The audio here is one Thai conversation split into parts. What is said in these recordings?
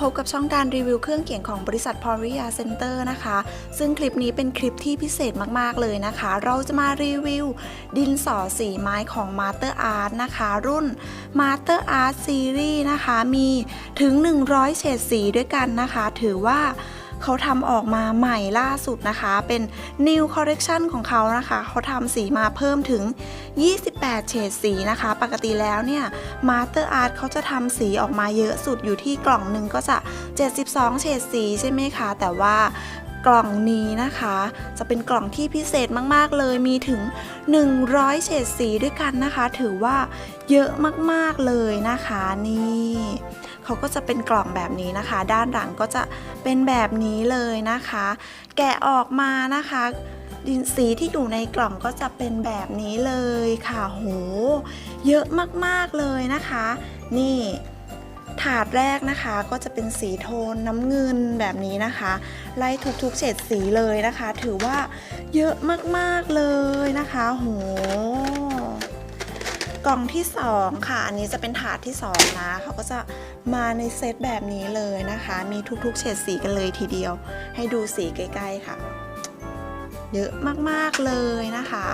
พบกับช่องการรีวิวเครื่องเขียนของบริษัทพอริยาเซ็นเตอร์นะคะ ซึ่งคลิปนี้เป็นคลิปที่พิเศษมากๆเลยนะคะ เราจะมารีวิว ดินสอสีไม้ของ Master Art นะคะ รุ่น Master Art Series นะคะ มีถึง 100 เฉดสีด้วยกันนะคะ ถือว่า เขาทำออกมาใหม่ล่าสุดนะคะ เป็น New Collection ของเขานะคะ เขาทำสีมาเพิ่มถึง 28 เฉดสีนะคะ ปกติแล้วเนี่ย Master Art เขาจะทำสีออกมาเยอะสุดอยู่ที่กล่องหนึ่งก็จะ 72 เฉดสีใช่ไหมคะ แต่ว่ากล่องนี้นะคะ จะเป็นกล่องที่พิเศษมาก ๆ เลยมีถึง 100 เฉดสีด้วยกันนะคะ ถือว่าเยอะมาก ๆ เลยนะคะนี่ เขาก็จะเป็นกล่องแบบนี้นะคะ ด้านหลังก็จะเป็นแบบนี้เลยนะคะ แกะออกมานะคะดินสีที่อยู่ในกล่องก็จะเป็นแบบนี้เลยค่ะโห เยอะมากๆเลยนะคะ นี่ถาดแรกนะคะก็จะเป็นสีโทนน้ำเงินแบบนี้นะคะ ไล่ทุกๆเฉดสีเลยนะคะ ถือว่าเยอะมากๆเลยนะคะโห กล่องที่ 2 ค่ะ อันนี้จะเป็นถาดที่ 2 นะ เขาก็จะมาในเซตแบบนี้เลยนะคะ มีทุกๆ เฉดสีกันเลยทีเดียว ให้ดูสีใกล้ๆค่ะ เยอะมากๆเลยนะคะ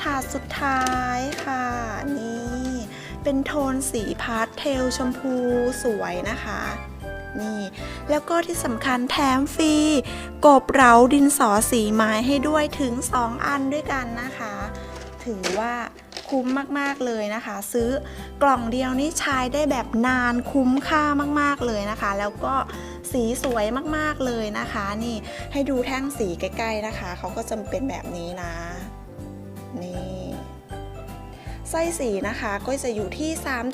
ถาดสุดท้ายค่ะ นี่ เป็นโทนสีพาสเทลชมพูสวยนะคะนี่แล้วก็ที่สำคัญแถมฟรีกบเหลาดินสอสีไม้ให้ด้วยถึง 2 อันด้วยกันนะคะ ถือว่า คุ้มมากๆเลยนะคะ ซื้อกล่องเดียวนี่ใช้ได้แบบนานคุ้มค่ามากๆเลยนะคะ แล้วก็สีสวยมากๆเลยนะคะ นี่ให้ดูแท่งสีใกล้ๆนะคะเขาก็จะเป็นแบบนี้นะ นี่ ไส้สีนะคะก็จะอยู่ที่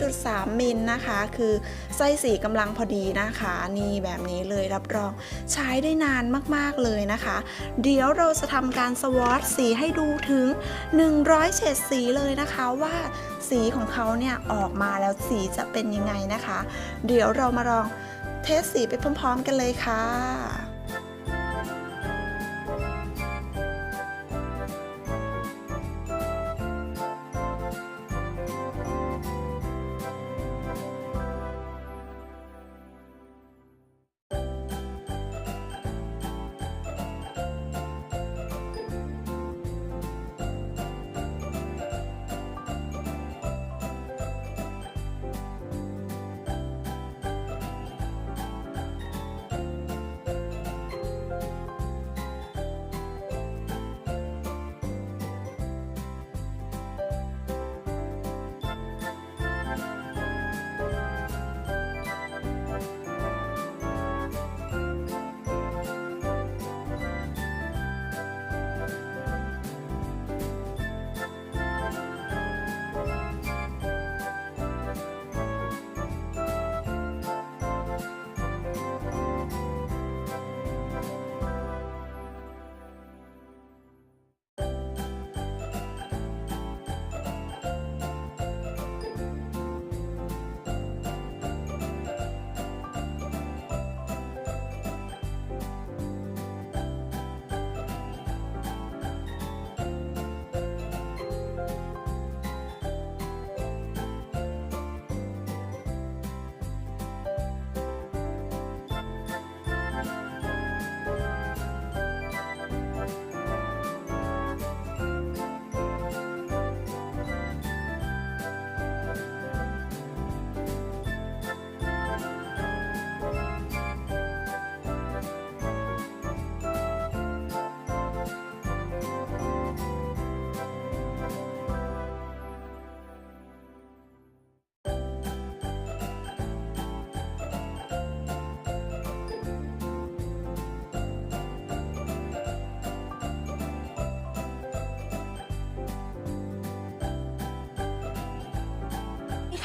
3.3 มิลนะคะ คือไส้สีกำลังพอดีนะคะ นี่แบบนี้เลยรับรองใช้ได้นานมากๆเลยนะคะ เดี๋ยวเราจะทำการสวอตสีให้ดูถึง 100 เฉดสีเลยนะคะว่าสีของเขาเนี่ยออกมาแล้วสีจะเป็นยังไงนะคะ เดี๋ยวเรามาลองเทสสีไปพร้อม ๆ กันเลยค่ะ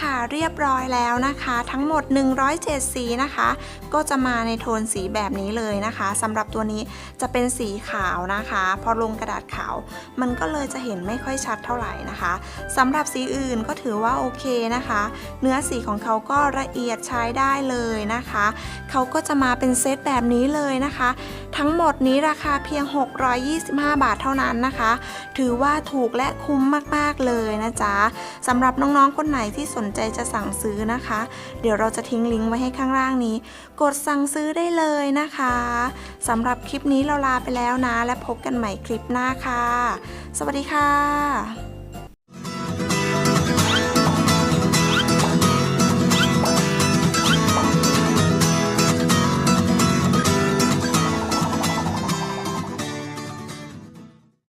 ค่ะเรียบร้อยแล้วนะคะ ทั้งหมด 107 สีนะคะ ก็จะมาในโทนสีแบบนี้เลยนะคะสำหรับตัวนี้จะเป็นสีขาวนะคะ พอลงกระดาษขาว มันก็เลยจะเห็นไม่ค่อยชัดเท่าไหร่นะคะสำหรับสีอื่นก็ถือว่าโอเคนะคะ เนื้อสีของเขาก็ละเอียดใช้ได้เลยนะคะเขาก็จะมาเป็นเซตแบบนี้เลยนะคะ ทั้งหมดนี้ราคาเพียง 625 บาทเท่านั้นนะคะ ถือว่าถูกและคุ้มมากๆเลยนะจ๊ะสำหรับน้องๆคนไหนที่สนใจจะสั่งซื้อนะคะ เดี๋ยวเราจะทิ้งลิงก์ไว้ให้ข้างล่างนี้ กดสั่งซื้อได้เลยนะคะสำหรับคลิปนี้เราลาไปแล้วนะ และพบกันใหม่คลิปหน้าค่ะ สวัสดีค่ะ